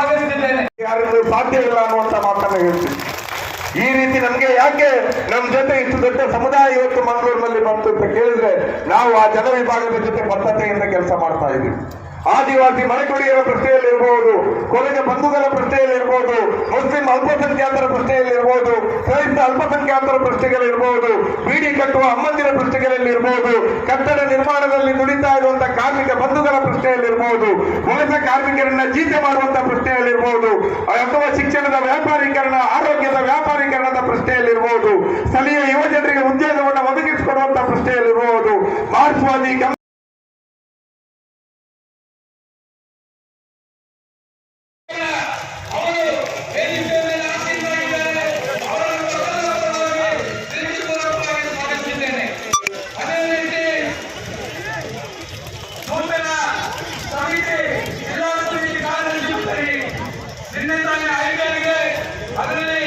ಸ್ವಾಗತಿಸಿದ್ದೇನೆ ಯಾರಿಗೂ ಸಾಧ್ಯವಿಲ್ಲ ಅನ್ನುವಂತ ಮಾತನ್ನ ಹೇಳ್ತೀನಿ. ಈ ರೀತಿ ನಮ್ಗೆ ಯಾಕೆ ನಮ್ ಜೊತೆ ಇಷ್ಟು ದೊಡ್ಡ ಸಮುದಾಯ ಇವತ್ತು ಮಂಗಳೂರಿನಲ್ಲಿ ಬಂತು ಅಂತ ಕೇಳಿದ್ರೆ ನಾವು ಆ ಜನ ವಿಭಾಗದ ಜೊತೆ ಬದ್ಧತೆಯಿಂದ ಕೆಲಸ ಮಾಡ್ತಾ ಇದ್ದೀವಿ. ಆದಿವಾಸಿ ಮನೆಕುಡಿಯರ ಪ್ರಶ್ನೆಯಲ್ಲಿ ಇರಬಹುದು ಕೊನೆಗೆ ಬಂಧುಗಳ ಪ್ರಶ್ನೆಯಲ್ಲಿ ಇರಬಹುದು ಮುಸ್ಲಿಂ ಅಲ್ಪಸಂಖ್ಯಾತರ ಪ್ರಶ್ನೆಯಲ್ಲಿ ಇರಬಹುದು ಅಲ್ಪಸಂಖ್ಯಾತರ ಪ್ರಶ್ನೆಗಳಿರಬಹುದು ಬೀಡಿ ಕಟ್ಟುವ ಅಮ್ಮಂದಿರ ಪ್ರಶ್ನೆಗಳಲ್ಲಿ ಇರಬಹುದು ಕಟ್ಟಡ ನಿರ್ಮಾಣದಲ್ಲಿ ದುಡಿತಾ ಇರುವಂತಹ ಕಾರ್ಮಿಕ ಬಂಧುಗಳ ಪ್ರಶ್ನೆಯಲ್ಲಿ ಇರಬಹುದು ವಲಸೆ ಕಾರ್ಮಿಕರನ್ನ ಜೀತೆ ಮಾಡುವಂತಹ ಪ್ರಶ್ನೆಯಲ್ಲಿರಬಹುದು ಅಥವಾ ಶಿಕ್ಷಣದ ವ್ಯಾಪಾರೀಕರಣ, ಆರೋಗ್ಯದ ವ್ಯಾಪಾರೀಕರಣದ ಪ್ರಶ್ನೆಯಲ್ಲಿರಬಹುದು ಸ್ಥಳೀಯ ಯುವಜನರಿಗೆ ಉದ್ಯೋಗವನ್ನು ಒದಗಿಸಿಕೊಡುವಂತಹ ಪ್ರಶ್ನೆಯಲ್ಲಿರಬಹುದು ಮಾರ್ಕ್ಸ್ವಾದಿ ತಾನೇ ಆಯ್ಕೆಯಾಗಿದೆ ಅದರಲ್ಲಿ